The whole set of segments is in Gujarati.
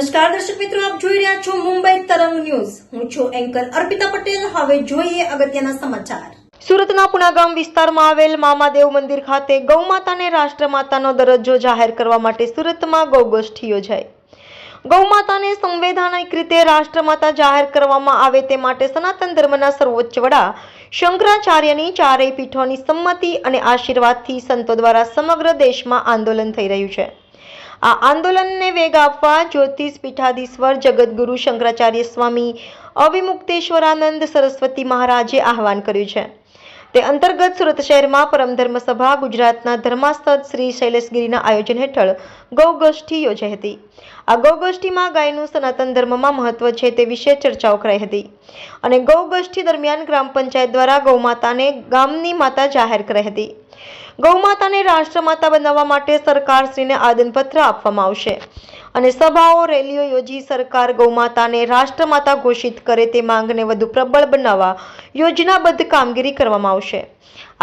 નમસ્કાર, દર્શક મિત્રો, આપ જોઈ રહ્યા છો મુંબઈ તરંગ ન્યૂઝ. હું છું એન્કર અર્પિતા પટેલ. હવે જોઈએ અગત્યના સમાચાર. સુરતના પુણાગામ વિસ્તારમાં આવેલ મામાદેવ મંદિર ખાતે ગૌમાતાને રાષ્ટ્રમાતાનો દરજ્જો જાહેર કરવા માટે સુરતમાં ગૌગોષ્ઠી યોજાઈ. ગૌમાતાને સંવૈધાનિક રીતે રાષ્ટ્રમાતા જાહેર કરવામાં આવે તે માટે સનાતન ધર્મના સર્વોચ્ચ વડા શંકરાચાર્યની ચારેય પીઠોની સંમતિ અને આશીર્વાદથી સંતો દ્વારા સમગ્ર દેશમાં આંદોલન થઈ રહ્યું છે. આ આંદોલનને વેગ આપવા જ્યોતિષ પીઠાધીશ્વર જગતગુરુ શંકરાચાર્ય સ્વામી અવિમુક્તેશ્વરાનંદ સરસ્વતી મહારાજે આહવાન કર્યું છે. તે અંતર્ગત સુરત શહેરમાં પરમધર્મ સભા ગુજરાતના ધર્માસ્થ શ્રી શૈલેષગીરીના આયોજન હેઠળ ગૌગોષ્ઠી યોજાઈ હતી. આ ગૌગોષ્ઠીમાં ગાયનું સનાતન ધર્મમાં મહત્વ છે તે વિશે ચર્ચાઓ કરાઈ હતી. અને ગૌગોષ્ઠી દરમિયાન ગ્રામ પંચાયત દ્વારા ગૌમાતાને ગામની માતા જાહેર કરાઈ હતી. ગૌમાતાને રાષ્ટ્રમાતા બનાવવા માટે સરકારશ્રીને આદનપત્ર આપવામાં આવશે. અને સભાઓ, રેલીઓ યોજી સરકાર ગૌમાતાને રાષ્ટ્રમાતા ઘોષિત કરે તે માંગને વધુ પ્રબળ બનાવવા યોજનાબદ્ધ કામગીરી કરવામાં આવશે.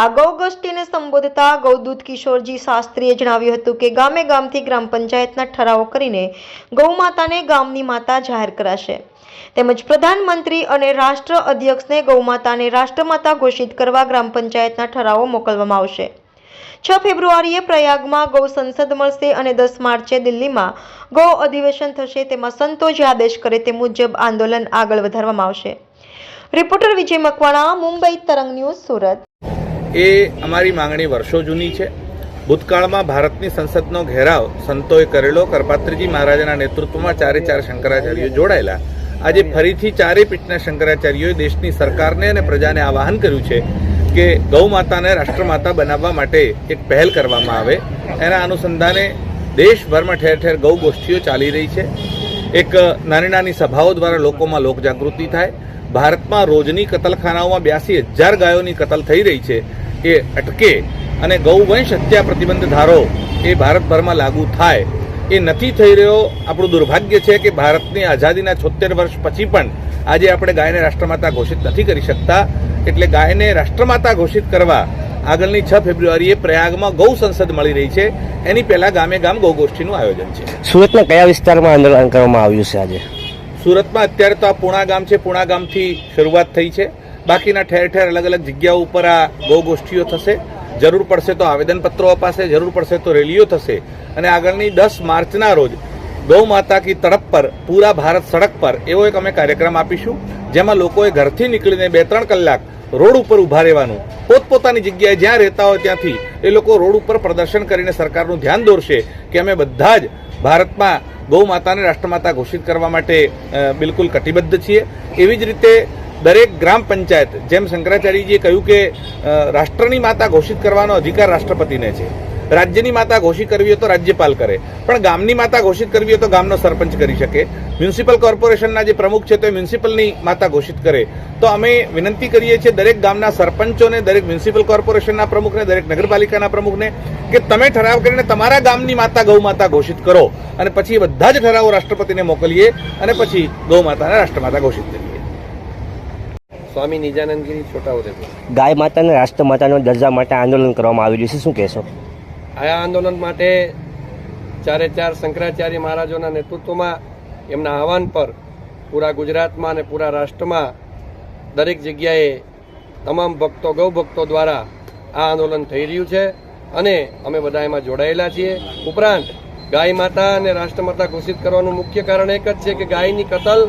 આ ગૌગોષ્ઠીને સંબોધતા ગૌદૂત કિશોરજી શાસ્ત્રીએ જણાવ્યું હતું કે ગામે ગામથી ગ્રામ પંચાયતના ઠરાવો કરીને ગૌમાતાને ગામની માતા જાહેર કરાશે. તેમજ પ્રધાનમંત્રી અને રાષ્ટ્ર અધ્યક્ષને ગૌમાતાને રાષ્ટ્રમાતા ઘોષિત કરવા ગ્રામ પંચાયતના ઠરાવો મોકલવામાં આવશે. છ ફેબ્રુઆરીએ પ્રયાગમાં ગૌ સંસદ મળશે અને દસ માર્ચે દિલ્હીમાં ગૌ અધિવેશન થશે. તેમાં સંતો જે આદેશ કરે તે મુજબ આંદોલન આગળ વધારવામાં આવશે. રિપોર્ટર વિજય મકવાણા, મુંબઈ તરંગ ન્યૂઝ સુરત. એ અમારી માંગણી વર્ષો જૂની છે. ભૂતકાળમાં ભારતની સંસદનો ઘેરાવ સંતોએ કરેલો. કરપાત્રીજી મહારાજાના નેતૃત્વમાં ચારે ચાર શંકરાચાર્યો જોડાયેલા. આજે ફરીથી ચારે પીઠના શંકરાચાર્યોએ દેશની સરકારને અને પ્રજાને આવાહન કર્યું છે કે ગૌ માતાને રાષ્ટ્રમાતા બનાવવા માટે એક પહેલ કરવામાં આવે. એના અનુસંધાને દેશભરમાં ઠેર ઠેર ગૌ ગોષ્ઠીઓ ચાલી રહી છે. એક નાની નાની સભાઓ દ્વારા લોકોમાં લોકજાગૃતિ થાય. ભારતમાં રોજની કતલખાનાઓમાં બ્યાસી હજાર ગાયોની કતલ થઈ રહી છે. એ અટકે અને ગૌવંશ હત્યા પ્રતિબંધ ધારો એ ભારતભરમાં લાગુ થાય. એ નથી થઈ રહ્યો. આપણું દુર્ભાગ્ય છે કે ભારતની આઝાદીના છોતેર વર્ષ પછી પણ આજે આપણે ગાયને રાષ્ટ્રમાતા ઘોષિત નથી કરી શકતા. એટલે ગાયને રાષ્ટ્રમાતા ઘોષિત કરવા આગળની છ ફેબ્રુઆરીએ પ્રયાગમાં ગૌ સંસદ મળી રહી છે. એની પહેલા ગામે ગામ ગૌગોષ્ઠીનું આયોજન છે. સુરતના કયા વિસ્તારમાં આંદોલન કરવામાં આવ્યું છે આજે? સુરતમાં અત્યારે તો આ પૂણા ગામ છે. પૂણા ગામથી શરૂઆત થઈ છે. બાકીના ઠેર ઠેર અલગ અલગ જગ્યાઓ ઉપર આ ગૌગોષ્ઠીઓ થશે. જરૂર પડશે તો આવેદનપત્રો અપાશે જરૂર પડશે તો રેલીઓ થશે. અને આગળની દસ માર્ચના રોજ ગૌ માતા કી તડપ પર પૂરા ભારત સડક પર એવો એક અમે કાર્યક્રમ આપીશું જેમાં લોકોએ ઘરથી નીકળીને બે ત્રણ કલાક રોડ ઉપર ઊભા રહેવાનું. પોતપોતાની જગ્યાએ જ્યાં રહેતા હોય ત્યાંથી એ લોકો રોડ ઉપર પ્રદર્શન કરીને સરકારનું ધ્યાન દોરશે કે અમે બધા જ ભારતમાં ગૌ માતાને રાષ્ટ્રમાતા ઘોષિત કરવા માટે બિલકુલ કટિબદ્ધ છીએ. એવી જ રીતે દરેક ગ્રામ પંચાયત, જેમ શંકરાચાર્યજીએ કહ્યું કે રાષ્ટ્રની માતા ઘોષિત કરવાનો અધિકાર રાષ્ટ્રપતિને છે. રાજ્યની માતા ઘોષિત કરવી હોય તો રાજ્યપાલ કરે. પણ ગામની માતા ઘોષિત કરવી હોય તો ગામનો સરપંચ કરી શકે. મ્યુનિસિપલ કોર્પોરેશનના જે પ્રમુખ છે તે મ્યુનિસિપલની માતા ઘોષિત કરે. તો અમે વિનંતી કરીએ છીએ દરેક ગામના સરપંચોને દરેક મ્યુનિસિપલ કોર્પોરેશનના પ્રમુખને દરેક નગરપાલિકાના પ્રમુખને કે તમે ઠરાવ કરીને તમારા ગામની માતા ગૌ માતા ઘોષિત કરો. અને પછી એ બધા જ ઠરાવો રાષ્ટ્રપતિને મોકલીએ અને પછી ગૌ માતાને રાષ્ટ્રમાતા ઘોષિત કરીએ. સ્વામી નિજાનંદગીરી છોટાઉદેપુર. ગાય માતાને રાષ્ટ્રમાતાનો દરજ્જા માટે આંદોલન કરવામાં આવ્યું છે. શું કહેશો? આ આંદોલન માટે ચારે ચાર શંકરાચાર્ય મહારાજોના નેતૃત્વમાં એમના આહવાન પર પૂરા ગુજરાતમાં અને પૂરા રાષ્ટ્રમાં દરેક જગ્યાએ તમામ ભક્તો, ગૌ ભક્તો દ્વારા આ આંદોલન થઈ રહ્યું છે અને અમે બધા એમાં જોડાયેલા છીએ. ઉપરાંત ગાય માતા અને રાષ્ટ્રમાતા ઘોષિત કરવાનું મુખ્ય કારણ એક જ છે કે ગાયની કતલ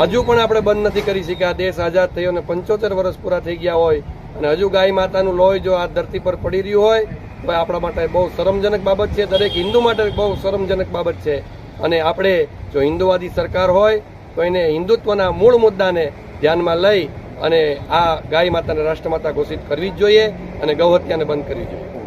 હજુ પણ આપણે બંધ નથી કરી શક્યા દેશ આઝાદ થયો અને પંચોતેર વર્ષ પૂરા થઈ ગયા હોય અને હજુ ગાય માતાનું લોહી જો આ ધરતી પર પડી રહ્યું હોય તો આપણા માટે બહુ શરમજનક બાબત છે. દરેક હિન્દુ માટે બહુ શરમજનક બાબત છે. અને આપણે જો હિન્દુવાદી સરકાર હોય, તો એને હિન્દુત્વના મૂળ મુદ્દાને ધ્યાનમાં લઈ અને આ ગાય માતાને રાષ્ટ્રમાતા ઘોષિત કરવી જ જોઈએ અને ગૌહત્યાને બંધ કરવી જોઈએ.